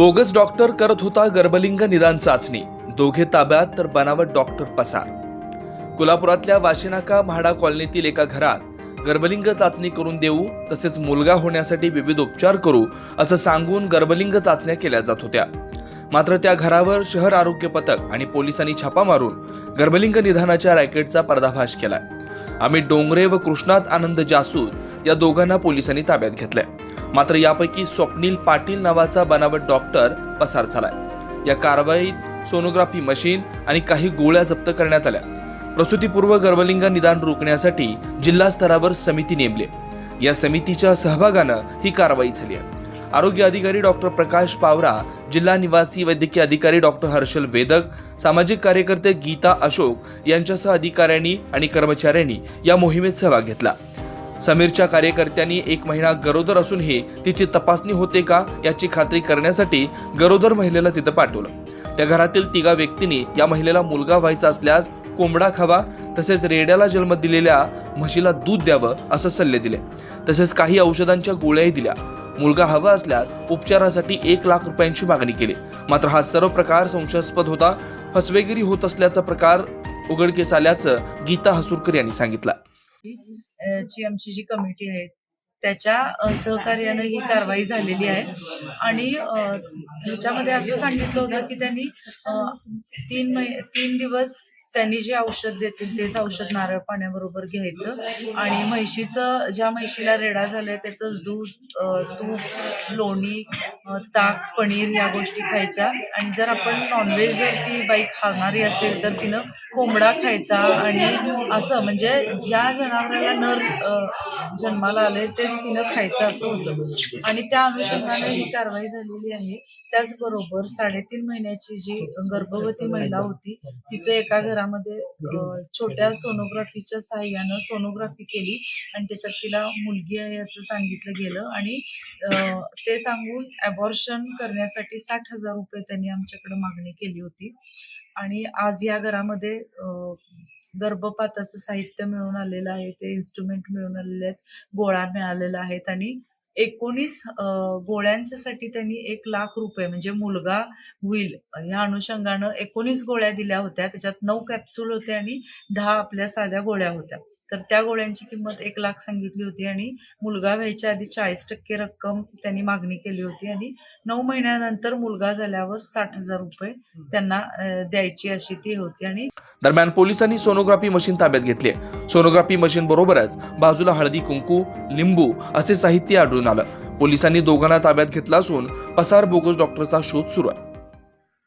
Bogus doctor करत होता गर्भलिंग निदान चाचणी. दोघे ताब्यात तर बनावट डॉक्टर पसार. कोल्हापुरातल्या वाशिनाका म्हाडा कॉलनीतील एका घरात गर्भलिंग चाचणी करून देऊ तसेच मुलगा होण्यासाठी विविध उपचार करू असं सांगून गर्भलिंग चाचण्या केल्या जात होत्या. मात्र त्या घरावर शहर आरोग्य पथक आणि पोलिसांनी छापा मारून गर्भलिंग निधानाच्या रॅकेटचा पर्दाफाश केलाय. आम्ही डोंगरे व कृष्णात आनंद जासूद या दोघांना पोलिसांनी ताब्यात घेतलंय. मात्र यापैकी स्वप्नील पाटील नावाचा बनावट डॉक्टर पसार झालाय. या कारवाईत सोनोग्राफी मशीन आणि काही गोळ्या जप्त करण्यात आल्या. प्रसूतीपूर्व गर्भलिंग निदान रोखण्यासाठी जिल्हा स्तरावर समिती नेमली या समितीच्या सहभागानं ही कारवाई झाली आहे. आरोग्य अधिकारी डॉक्टर प्रकाश पावरा जिल्हा निवासी वैद्यकीय अधिकारी डॉक्टर हर्षल वेदक सामाजिक कार्यकर्ते गीता अशोक यांच्यासह अधिकाऱ्यांनी आणि कर्मचाऱ्यांनी या मोहिमेत सहभाग घेतला. समीरच्या कार्यकर्त्यांनी एक महिना गरोदर असूनही तिची तपासणी होते का याची खात्री करण्यासाठी गरोदर महिलेला तिथं पाठवलं. त्या घरातील तिघा व्यक्तींनी या महिलेला मुलगा व्हायचा असल्यास कोंबडा खावा तसेच रेड्याला जन्म दिलेल्या म्हशीला दूध द्यावं असं सल्ले दिले. तसेच काही औषधांच्या गोळ्याही दिल्या. मुलगा हवा असल्यास उपचारासाठी एक लाख रुपयांची मागणी केली. मात्र हा सर्व प्रकार संशयास्पद होता. फसवेगिरी होत असल्याचा प्रकार उघडकीस आल्याचं गीता हसूरकर यांनी सांगितलं. ची आमची जी कमिटी आहे त्याच्या सहकार्यानं ही कारवाई झालेली आहे. आणि ह्याच्यामध्ये असं सांगितलं होतं की त्यांनी तीन महि तीन दिवस त्यांनी जे औषध देतील तेच औषध नारळ पाण्याबरोबर घ्यायचं. आणि म्हैशीचं ज्या म्हैशीला रेडा झालाय त्याचं दूध तूप लोणी ताक पनीर या गोष्टी खायच्या. आणि जर आपण नॉनव्हेज जर ती बाई खाणारी असेल तर तिनं कोंबडा खायचा आणि असं म्हणजे ज्या जनावराला नर जन्माला आले तेच तिनं खायचं असं होतं. आणि त्या अनुषंगाने ही कारवाई झालेली आहे. त्याचबरोबर साडेतीन महिन्याची जी गर्भवती महिला होती तिचं एका घरामध्ये छोट्या सोनोग्राफीच्या सहाय्यानं सोनोग्राफी केली आणि त्याच्यात तिला मुलगी आहे असं सांगितलं गेलं. आणि ते सांगून अबॉर्शन करण्यासाठी साठ हजार रुपये त्यांनी आमच्याकडे मागणी केली होती. आणि आज या घरामध्ये गर्भपाताचं साहित्य मिळून आलेलं आहे ते इन्स्ट्रुमेंट मिळून आलेले आहेत गोळा मिळालेला आहेत आणि एकोणीस गोळ्यांच्यासाठी त्यांनी एक लाख रुपये म्हणजे मुलगा होईल या अनुषंगानं एकोणीस गोळ्या दिल्या होत्या त्याच्यात नऊ कॅप्सूल होते आणि दहा आपल्या साध्या गोळ्या होत्या. तर त्या गोळ्यांची किंमत एक लाख सांगितली होती आणि मुलगा व्हायच्या आधी चाळीस टक्के रक्कम त्यांनी मागणी केली होती आणि नऊ महिन्यानंतर मुलगा झाल्यावर साठ हजार रुपये त्यांना द्यायची अशी ती होती आणि दरम्यान पोलिसांनी सोनोग्राफी मशीन ताब्यात घेतली सोनोग्राफी मशीन बरोबरच बाजूला हळदी कुंकू लिंबू असे साहित्य आढळून आलं. पोलिसांनी दोघांना ताब्यात घेतला असून पसार बोगस डॉक्टरचा शोध सुरू आहे.